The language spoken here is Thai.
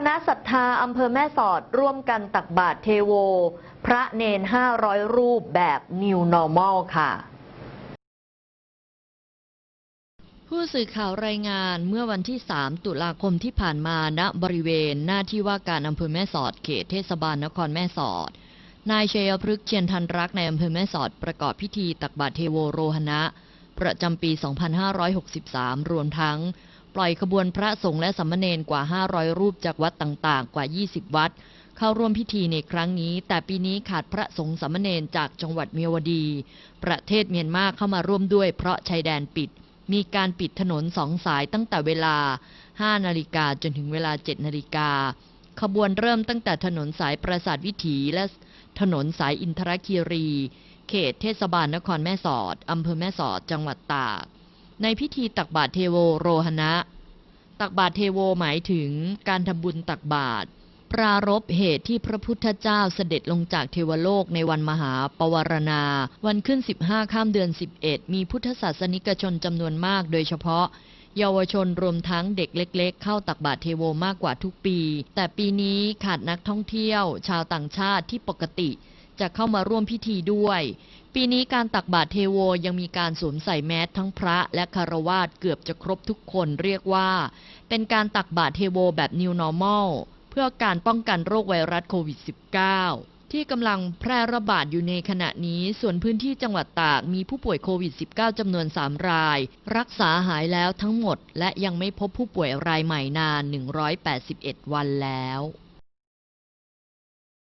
คณะศรัทธาอำเภอแม่สอดร่วมกันตักบาตรเทโว พระเนน 500 รูปแบบ New Normal ค่ะ ผู้สื่อข่าวรายงานเมื่อวันที่ 3 ตุลาคมที่ผ่านมาณบริเวณหน้าที่ว่าการอำเภอแม่สอดเขตเทศบาลนครแม่สอด นายเชยพฤกษ์เชียนทันรักในอำเภอแม่สอดประกอบพิธีตักบาตรเทโวโรหณะ ประจำปี 2563 รวมทั้ง ปล่อยขบวนพระสงฆ์และสามเณรกว่า 500 รูปจากวัดต่างๆ กว่า 20 วัด เข้าร่วมพิธีในครั้งนี้ แต่ปีนี้ขาดพระสงฆ์สามเณรจากจังหวัดเมียวดี ประเทศเมียนมาเข้ามาร่วมด้วยเพราะชายแดนปิด มีการปิดถนนสองสายตั้งแต่เวลา 5 นาฬิกาจนถึงเวลา 7 นาฬิกา ขบวนเริ่มตั้งแต่ถนนสายปราสาทวิถีและถนนสายอินทรคีรี เขตเทศบาลนครแม่สอดอำเภอแม่สอด จังหวัดตาก ในพิธีตักบาตรเทโวโรหณะ ตักบาตรเทโวหมายถึงการทำบุญตักบาตรปรารบเหตุที่พระพุทธเจ้าเสด็จลงจากเทวโลกในวันมหาปวารณา วันขึ้น 15 ข้ามเดือน 11 มีพุทธศาสนิกชนจำนวนมาก โดยเฉพาะ เยาวชนรวมทั้งเด็กเล็ก ๆ เข้าตักบาตรเทโวมากกว่าทุกปี แต่ปีนี้ขาดนักท่องเที่ยว ชาวต่างชาติที่ปกติ จะเข้ามาร่วมพิธีด้วย ปีนี้การตักบาตรเทโวยังมีการสวมใส่แมสทั้งพระและคารวาสเกือบจะครบทุกคนเรียกว่า เป็นการตักบาตรเทโวแบบ New Normal เพื่อการป้องกันโรคไวรัสโควิด -19 ที่กำลังแพร่ระบาดอยู่ในขณะนี้ ส่วนพื้นที่จังหวัดตากมีผู้ป่วยโควิด -19 จำนวน 3 ราย รักษาหายแล้วทั้งหมด และยังไม่พบผู้ป่วยรายใหม่นาน 181 วันแล้ว